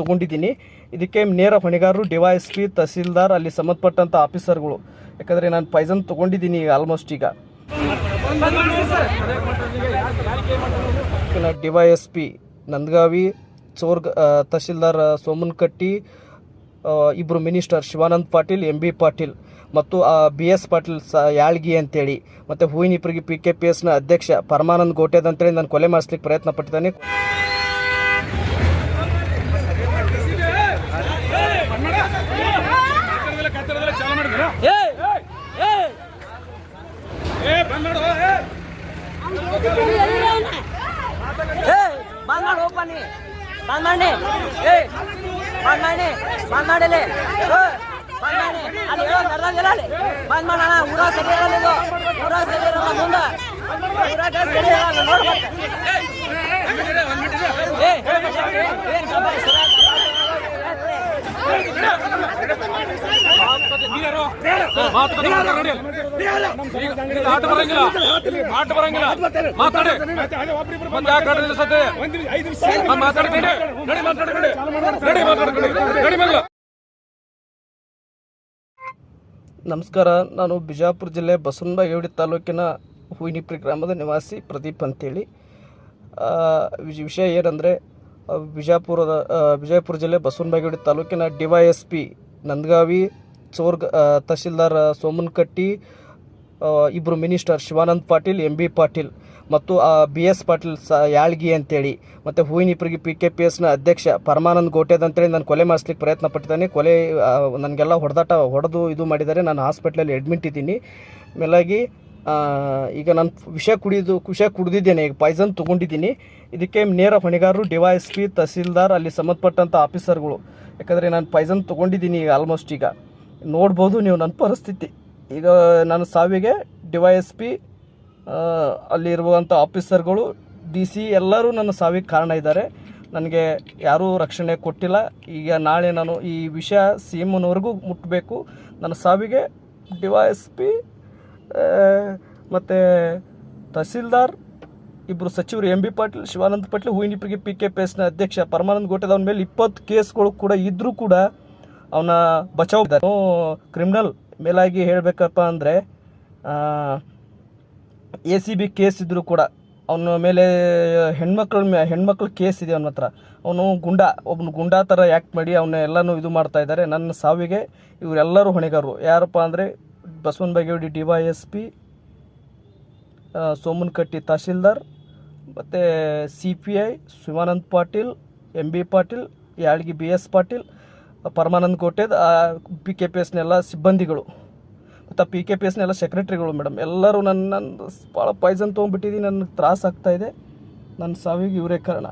ತೊಗೊಂಡಿದ್ದೀನಿ. ಇದಕ್ಕೆ ನೇರ ಹೊಣೆಗಾರರು ಡಿವೈಎಸ್ ಪಿ ತಹಸೀಲ್ದಾರ್ ಅಲ್ಲಿ ಸಂಬಂಧಪಟ್ಟಂಥ ಆಫೀಸರ್ಗಳು. ಯಾಕಂದರೆ ನಾನು ಪಾಯ್ಸನ್ ತೊಗೊಂಡಿದ್ದೀನಿ ಈಗ ಆಲ್ಮೋಸ್ಟ್ ಈಗ. ಡಿವೈಎಸ್ ಪಿ ನಂದಗಾವಿ ಚೋರ್ಗ ಆ, ತಹಸೀಲ್ದಾರ್ ಸೋಮನ್ಕಟ್ಟಿ ಇಬ್ಬರು minister Shivanand Patil M B Patil ಮತ್ತು ಬಿ ಎಸ್ ಪಾಟೀಲ್ ಸ ಯಾಳ್ಗಿ ಅಂತೇಳಿ. ಮತ್ತು ಹೂವಿನಿಪ್ರಿಗೆ ಪಿ ಕೆ ಪಿ ಎಸ್ನ ಅಧ್ಯಕ್ಷ ಪರಮಾನಂದ್ ಗೋಟೆದ್ ಅಂತೇಳಿ ನಾನು ಕೊಲೆ ಮಾಡಿಸ್ಲಿಕ್ಕೆ ಪ್ರಯತ್ನ ಪಟ್ಟಿದ್ದಾನೆ. ಬಂದ್ ಮಾಡಿ ಮಾಡಿ ಏ ಬಂದ್ ಊರ ಸರಿ ಊರ ಸರಿ ಮುಂದೆ ಊರಾಗ ಸರಿ ಇರಲ್ಲ ನೋಡ್ಬೇಕು ಆಟ ಬರಂಗಿಲ್ಲ. ಆಟ ಬರಂಗಿಲ್ಲ. ಮಾತಾಡಿ. ಒಂದ್ ಯಾಕೆ ಆಟ ನಿಲ್ಲಿಸತ್ತೆ ಹಾ, ಮಾತಾಡಿ ನಡಿ. ನಡಿ ಮಾತಾಡಿ ನಡಿ. ನಡಿ ಮಾತಾಡಿ ನಡಿ. ನಡಿ ನಮಸ್ಕಾರ ನಾನು ಬಿಜಾಪುರ ಜಿಲ್ಲೆ ಬಸವನಬಾಗೇವಾಡಿ ತಾಲೂಕಿನ ಹೂವಿನಿಪ್ರಿ ಗ್ರಾಮದ ನಿವಾಸಿ ಪ್ರದೀಪ್ ಅಂತೇಳಿ. ಆ, ವಿಷಯ ಏನಂದರೆ ಬಿಜಾಪುರದ ಬಿಜಾಪುರ ಜಿಲ್ಲೆ ಬಸವನಬಾಗೇವಾಡಿ ತಾಲೂಕಿನ D Y S P Nandgavi ಚೋರ್ಗ tahsildar Somanakatti ಇಬ್ಬರು minister Shivanand Patil, M B Patil ಮತ್ತು ಬಿ ಎಸ್ ಪಾಟೀಲ್ ಸ, ಯಾಳ್ಗಿ ಅಂತೇಳಿ. ಮತ್ತು ಹೂವಿನಿಪ್ರಿಗೆ ಪಿ ಕೆ ಪಿ ಎಸ್ನ ಅಧ್ಯಕ್ಷ ಪರಮಾನಂದ್ ಗೋಟೆದ್ ಅಂತೇಳಿ ನಾನು ಕೊಲೆ ಮಾಡಿಸ್ಲಿಕ್ಕೆ ಪ್ರಯತ್ನ ಪಟ್ಟಿದ್ದಾನೆ. ಕೊಲೆ ನನಗೆಲ್ಲ ಹೊಡೆದಾಟ, ಹೊಡೆದು ಇದು ಮಾಡಿದ್ದಾರೆ. ನಾನು ಹಾಸ್ಪಿಟ್ಲಲ್ಲಿ ಅಡ್ಮಿಟ್ ಇದ್ದೀನಿ. ಮೇಲಾಗಿ ಈಗ ನಾನು ವಿಷ ಕುಡಿದು, ವಿಷ ಕುಡಿದಿದ್ದೇನೆ. ಈಗ ಪಾಯ್ಸನ್ ತೊಗೊಂಡಿದ್ದೀನಿ. ಇದಕ್ಕೆ ನೇರ ಹೊಣೆಗಾರರು ಡಿವೈಎಸ್ ಪಿ, ತಹಸೀಲ್ದಾರ್, ಅಲ್ಲಿ ಸಂಬಂಧಪಟ್ಟಂಥ ಆಫೀಸರ್ಗಳು. ಯಾಕಂದರೆ ನಾನು ಪಾಯ್ಸನ್ ತೊಗೊಂಡಿದ್ದೀನಿ ಈಗ ಆಲ್ಮೋಸ್ಟ್ ಈಗ. ನೋಡ್ಬೋದು ನೀವು ನನ್ನ ಪರಿಸ್ಥಿತಿ. ಈಗ ನನ್ನ ಸಾವಿಗೆ ಡಿವೈಎಸ್ ಪಿ ಅಲ್ಲಿರುವಂಥ ಆಫೀಸರ್ಗಳು, ಡಿ ಸಿ ಎಲ್ಲರೂ ನನ್ನ ಸಾವಿಗೆ ಕಾರಣ ಇದ್ದಾರೆ. ನನಗೆ ಯಾರೂ ರಕ್ಷಣೆ ಕೊಟ್ಟಿಲ್ಲ. ಈಗ ನಾಳೆ ನಾನು ಈ ವಿಷಯ ಸಿ ಎಮ್ನವರೆಗೂ ಮುಟ್ಟಬೇಕು ನನ್ನ ಸಾವಿಗೆ ಡಿವೈಎಸ್ ಪಿ ಮತ್ತು ತಹಸೀಲ್ದಾರ್ ಇಬ್ಬರು ಸಚಿವರು ಎಂ ಬಿ ಪಾಟೀಲ್, ಶಿವಾನಂದ ಪಾಟೀಲ್ ಹೂವಿನಿಪ್ಪಿಗೆ ಪಿ ಕೆ ಪಿ ಎಸ್ನ ಅಧ್ಯಕ್ಷ ಪರಮಾನಂದ ಗೋಟೆದವನ ಮೇಲೆ ಇಪ್ಪತ್ತು ಕೇಸ್ಗಳು ಕೂಡ ಇದ್ದರೂ ಕೂಡ ಅವನ ಬಚಾವ್ ಕ್ರಿಮಿನಲ್ ಮೇಲಾಗಿ ಹೇಳಬೇಕಪ್ಪ ಅಂದರೆ ಎ ಸಿ ಬಿ ಕೇಸ್ ಇದ್ದರೂ ಕೂಡ ಅವನ ಮೇಲೆ ಹೆಣ್ಮಕ್ಳ ಮೇ, ಹೆಣ್ಮಕ್ಳ ಕೇಸ್ ಇದೆ ಅವನ ಹತ್ರ. ಅವನು ಗುಂಡ ಒಬ್ಬನ ಗುಂಡಾ ಥರ ಆ್ಯಕ್ಟ್ ಮಾಡಿ ಅವನ್ನ ಎಲ್ಲನೂ ಇದು ಮಾಡ್ತಾ ಇದ್ದಾರೆ ನನ್ನ ಸಾವಿಗೆ ಇವರೆಲ್ಲರೂ ಹೊಣೆಗಾರರು. ಯಾರಪ್ಪ ಅಂದರೆ Basavan Bagewadi D Y S P Somanakatti tahsildar, ಮತ್ತು C P I, Shivanand Patil M B Patil, Yalgi B S Patil Paramanand ಕೋಟೆದ್ P K P ಎಸ್ನೆಲ್ಲ ಸಿಬ್ಬಂದಿಗಳು. ಮತ್ತು ಪಿ ಕೆ ಪಿ ಎಸ್ನೆಲ್ಲ ಸೆಕ್ರೆಟ್ರಿಗಳು ಮೇಡಮ್ ಎಲ್ಲರೂ ನನ್ನ ನನ್ನ ಭಾಳ ಪಾಯ್ಸನ್ ತೊಗೊಂಡ್ಬಿಟ್ಟಿದ್ದೀನಿ ನನಗೆ ತ್ರಾಸ ಆಗ್ತಾಯಿದೆ ನನ್ನ ಸಾವಿಗೆ ಇವರೇ ಕಾರಣ.